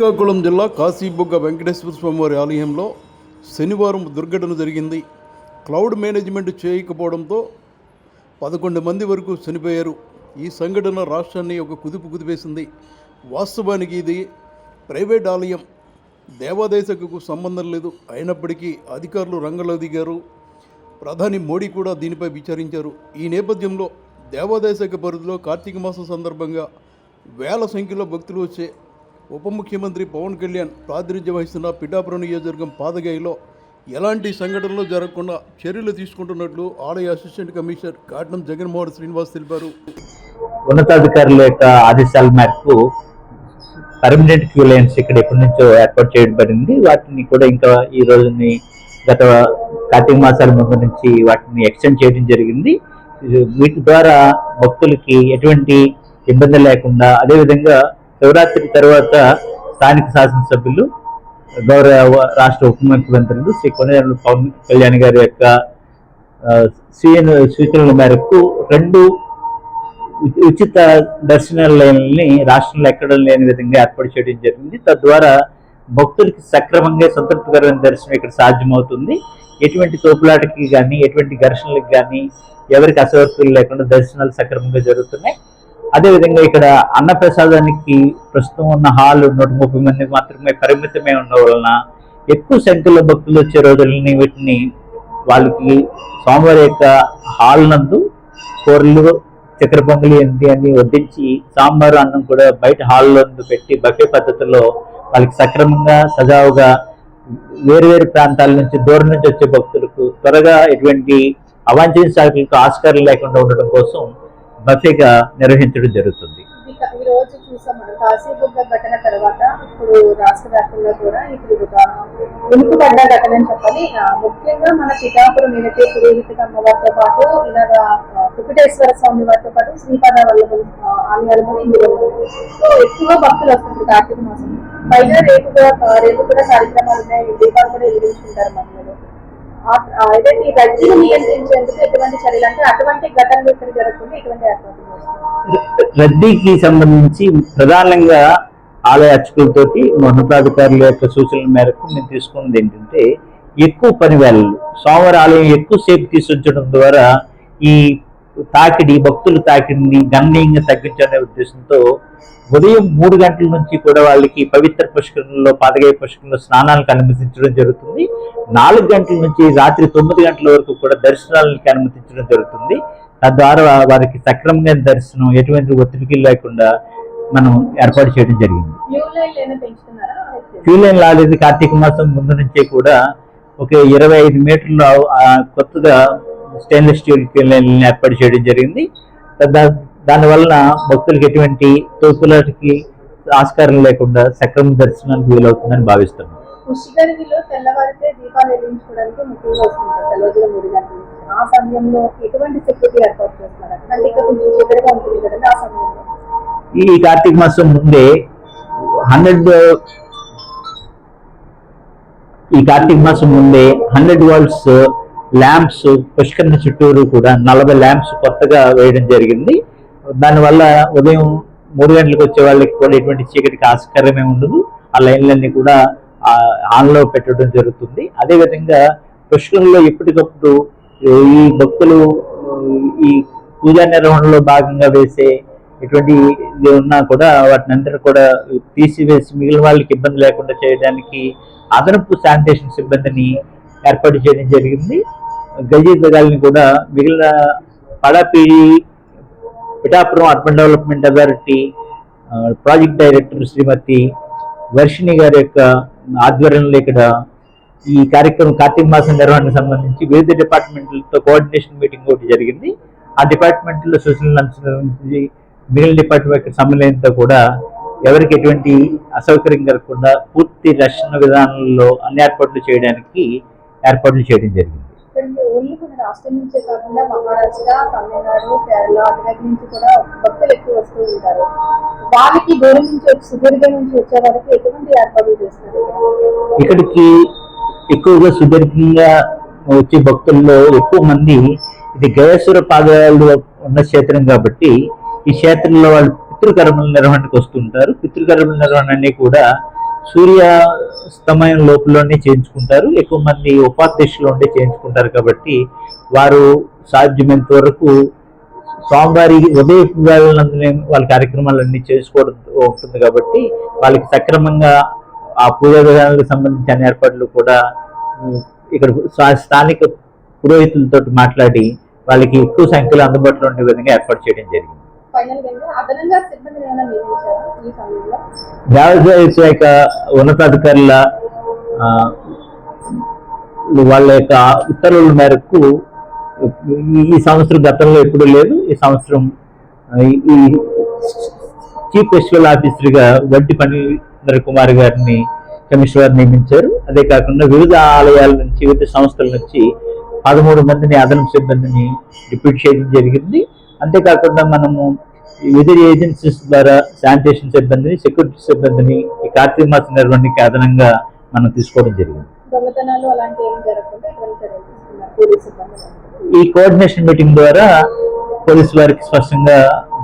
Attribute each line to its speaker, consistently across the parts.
Speaker 1: శ్రీకాకుళం జిల్లా కాశీబుగ్గ వెంకటేశ్వర స్వామివారి ఆలయంలో శనివారం దుర్ఘటన జరిగింది. క్లౌడ్ మేనేజ్మెంట్ చేయకపోవడంతో పదకొండు మంది వరకు చనిపోయారు. ఈ సంఘటన రాష్ట్రాన్ని ఒక కుదుపు కుదిపేసింది. వాస్తవానికి ఇది ప్రైవేట్ ఆలయం. దేవాదేశకు సంబంధం లేదు. అయినప్పటికీ అధికారులు రంగంలో దిగారు. ప్రధాని మోడీ కూడా దీనిపై విచారించారు. ఈ నేపథ్యంలో దేవాదేశక పరిధిలో కార్తీక మాసం సందర్భంగా వేల సంఖ్యలో భక్తులు వచ్చే ఉప ముఖ్యమంత్రి పవన్ కళ్యాణ్ ప్రాతినిధ్యం వహిస్తున్న పిఠాపురం నియోజకవర్గం పాదగాయిలో ఎలాంటి సంఘటనలు జరగకుండా చర్యలు తీసుకుంటున్నట్లు ఆలయ అసిస్టెంట్ కమిషనర్ కాటనం జగన్మోహన్ శ్రీనివాస్ తెలిపారు.
Speaker 2: ఉన్నతాధికారుల యొక్క ఆదేశాల మేరకు పర్మనెంట్ క్యూ లైన్స్ ఇక్కడ ఎప్పటి నుంచో ఏర్పాటు చేయబడింది. వాటిని కూడా ఇంకా ఈ రోజుని గత కార్తీక మాసాల ముందు నుంచి వాటిని ఎక్స్టెండ్ చేయడం జరిగింది. వీటి ద్వారా భక్తులకి ఎటువంటి ఇబ్బంది లేకుండా అదేవిధంగా శివరాత్రి తర్వాత స్థానిక శాసనసభ్యులు గౌరవ రాష్ట్ర ఉప ముఖ్యమంత్రులు శ్రీ కొనేరు పవన్ కళ్యాణ్ గారి యొక్క సీఎన్ సూచనల మేరకు రెండు ఉచిత ఉచిత దర్శనాలయాలని రాష్ట్రంలో ఎక్కడ లేని విధంగా ఏర్పాటు చేయడం జరిగింది. తద్వారా భక్తులకి సక్రమంగా సంతృప్తికరమైన దర్శనం ఇక్కడ సాధ్యమవుతుంది. ఎటువంటి తోపులాటకి కానీ ఎటువంటి ఘర్షణలకు కానీ ఎవరికి అసౌకర్యాలు లేకుండా దర్శనాలు సక్రమంగా జరుగుతున్నాయి. అదేవిధంగా ఇక్కడ అన్నప్రసాదానికి ప్రస్తుతం ఉన్న హాల్ నూట ముప్పై మంది మాత్రమే పరిమితమే ఉండడం వలన ఎక్కువ సంఖ్యలో భక్తులు వచ్చే రోజులని వీటిని వాళ్ళకి స్వామివారి యొక్క హాల్ నందు కూరలు చక్కెర పొంగలి ఏంటి అని వడ్డించి సాంబారు అన్నం కూడా బయట హాల్లో పెట్టి బఫే పద్ధతిలో వాళ్ళకి సక్రమంగా సజావుగా వేరు వేరు ప్రాంతాల నుంచి దూరం నుంచి వచ్చే భక్తులకు త్వరగా ఎటువంటి అవాంఛనీయ శాఖలకు ఆస్కారం లేకుండా ఉండడం కోసం బఫేగా నిర్వహించడం జరుగుతుంది.
Speaker 3: ఇక ఈ రోజు చూసాం మనం కాశీబుగ్గ ఘటన తర్వాత ఇప్పుడు రాష్ట్ర వ్యాప్తంగా కూడా ఇప్పుడు ఇది ఒక వెనుకబడ్డ ఘటన అని చెప్పాలి ముఖ్యంగా మన పిఠాపురం ఏదైతే పురోహిత అమ్మవారితో పాటు ఇలాగా ఆ, కుకుటేశ్వర స్వామి వారితో పాటు శ్రీపాద వల్లభ ఆలయాలు కూడా ఇందులో ఎక్కువ భక్తులు వస్తుంది కార్తీక మాసం. పైగా రేపు కూడా రేపు కూడా కార్యక్రమాలు ఉన్నాయి. దీపాలు కూడా వెలిగించుకుంటారు మహిళలు. ఆ- ఈ నియంత్రించేందుకు ఎటువంటి చర్యలు అంటే అటువంటి ఘటనలు ఇక్కడ జరగకుండా ఎటువంటి
Speaker 2: రద్దీకి సంబంధించి ప్రధానంగా ఆలయ అర్చకులతోటి ఉన్నతాధికారుల యొక్క సూచనల మేరకు మేము తీసుకున్నది ఏంటంటే ఎక్కువ పని వేళలు. సోమవారం ఆలయం ఎక్కువసేపు తీసుకొచ్చడం ద్వారా ఈ తాకిడి భక్తుల తాకిడిని గణనీయంగా తగ్గించనే ఉద్దేశంతో ఉదయం మూడు గంటల నుంచి కూడా వాళ్ళకి పవిత్ర పుష్కరంలో పాదగాయ పుష్కరంలో స్నానాలకు అనుమతించడం జరుగుతుంది. నాలుగు గంటల నుంచి రాత్రి తొమ్మిది గంటల వరకు కూడా దర్శనాలకి అనుమతించడం జరుగుతుంది. తద్వారా వారికి సక్రమంగా దర్శనం ఎటువంటి ఒత్తిడికి లేకుండా మనం ఏర్పాటు చేయడం జరిగింది.
Speaker 3: బ్లూ లైన్
Speaker 2: క్యూ కార్తీక మాసం ముందు నుంచే కూడా ఒక ఇరవై ఐదు మీటర్లు కొత్తగా స్టెయిన్లెస్ స్టీల్ క్యూ లైన్ ఏర్పాటు చేయడం జరిగింది. దా- దానివలన భక్తులకు ఎటువంటి తోపులాటికి ఆస్కారం లేకుండా సక్రమ దర్శనానికి వీలవుతుందని భావిస్తున్నాం.
Speaker 3: పుష్కరిణిలో తెల్లవారితే దీపాలు వెలిగించుకోవడానికి ముఖ్యంగా వస్తుంటారు. తెల్లవారుజామున మూడు గంటల నుంచి ఆ సమయంలో ఎటువంటి సెక్యూరిటీ ఏర్పాటు చేస్తున్నారు? అంటే ఇక్కడ కొంచెం చీకటిగా ఉంటుంది కదండి ఆ సమయంలో.
Speaker 2: ఈ కార్తీక మాసం ముందే హండ్రెడ్ ఈ కార్తీక మాసం ముందే హండ్రెడ్ వాల్ట్స్ ల్యాంప్స్ పుష్కరణ చుట్టూరు కూడా నలభై ల్యాంప్స్ కొత్తగా వేయడం జరిగింది. దానివల్ల ఉదయం మూడు గంటలకు వచ్చే వాళ్ళకి కూడా ఎటువంటి చీకటికి ఆస్కారమే ఉండదు. ఆ లైన్లన్నీ కూడా ఆన్లో పెట్టడం జరుగుతుంది. అదేవిధంగా పుష్కరంలో ఎప్పటికప్పుడు ఈ భక్తులు ఈ పూజా నిర్వహణలో భాగంగా వేసే ఎటువంటి ఇది ఉన్నా కూడా వాటిని అందరూ కూడా తీసివేసి మిగిలిన వాళ్ళకి ఇబ్బంది లేకుండా చేయడానికి అదనపు శానిటేషన్ సిబ్బందిని ఏర్పాటు చేయడం జరిగింది. గజీతగాల్ని కూడా మిగిలిన పడాపీడి Pithapuram urban development authority project director Shrimati Varshini గారి యొక్క ఆధ్వర్యంలో ఇక్కడ ఈ కార్యక్రమం కార్తీక మాసం నిర్వహణకు సంబంధించి వివిధ డిపార్ట్మెంట్లతో కోఆర్డినేషన్ మీటింగ్ ఒకటి జరిగింది. ఆ డిపార్ట్మెంట్లో సూచనలు అనుసరించి మిగిలిన డిపార్ట్మెంట్ సమన్వయంతో కూడా ఎవరికి ఎటువంటి అసౌకర్యం కలగకుండా పూర్తి రక్షణ విధానంలో అన్ని ఏర్పాట్లు చేయడానికి ఏర్పాట్లు చేయడం జరిగింది. ఇక్కడికి ఎక్కువగా సుదీర్ఘంగా వచ్చే భక్తుల్లో ఎక్కువ మంది ఇది గయేశ్వర పాదాలు ఉన్న క్షేత్రం కాబట్టి ఈ క్షేత్రంలో వాళ్ళు పితృకర్మల నిర్వహణకు వస్తుంటారు పితృకర్మల నిర్వహణ అన్ని కూడా సూర్యాస్తమయం లోపలనే చేయించుకుంటారు. ఎక్కువ మంది ఉపాధ్యక్షులు ఉండే చేయించుకుంటారు కాబట్టి వారు సాధ్యమైనంత వరకు సోమవారి ఉదయ వేళలందునే వాళ్ళ కార్యక్రమాలన్నీ చేసుకోవడం ఉంటుంది కాబట్టి వాళ్ళకి సక్రమంగా ఆ పూజా విధానాలకు సంబంధించిన ఏర్పాట్లు కూడా ఇక్కడ స్థానిక పురోహితులతో మాట్లాడి వాళ్ళకి ఎక్కువ సంఖ్యలో అందుబాటులో ఉండే విధంగా ఏర్పాటు చేయడం జరిగింది.
Speaker 3: ఫైనల్ అదనంగా
Speaker 2: దేవాదాయ శాఖ ఉన్నతాధికారుల వాళ్ళ యొక్క ఉత్తర్వుల మేరకు ఈ- ఈ సంవత్సరం గతంలో ఎప్పుడూ లేదు. ఈ సంవత్సరం ఈ- చీఫ్ ఫెస్టివల్ ఆఫీసర్గా వడ్డి పని కుమార్ గారిని కమిషనర్ నియమించారు. అదే కాకుండా వివిధ ఆలయాల నుంచి వివిధ సంస్థల నుంచి పదమూడు మందిని అదనపు సిబ్బందిని రిపీట్ చేయడం జరిగింది. అంతేకాకుండా మనము వివిధ ఏజెన్సీస్ ద్వారా శానిటేషన్ సిబ్బందిని సెక్యూరిటీ సిబ్బందిని ఈ కార్తీక మాస నిర్వహణకి అదనంగా మనం తీసుకోవడం జరిగింది. ఈ కోఆర్డినేషన్ మీటింగ్ ద్వారా పోలీసు వారికి స్పష్టంగా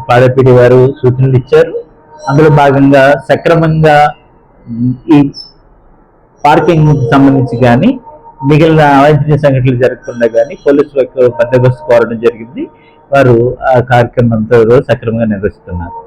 Speaker 2: పాదపీడి వారు సూచనలు ఇచ్చారు. అందులో భాగంగా సక్రమంగా ఈ పార్కింగ్ సంబంధించి కానీ మిగిలిన అవాంఛనీయ సంఘటనలు జరగకుండా కానీ పోలీసులకు బందోబస్తు కోరడం జరిగింది. వారు ఆ కార్యక్రమం అంతా సక్రమంగా నిర్వహిస్తున్నారు.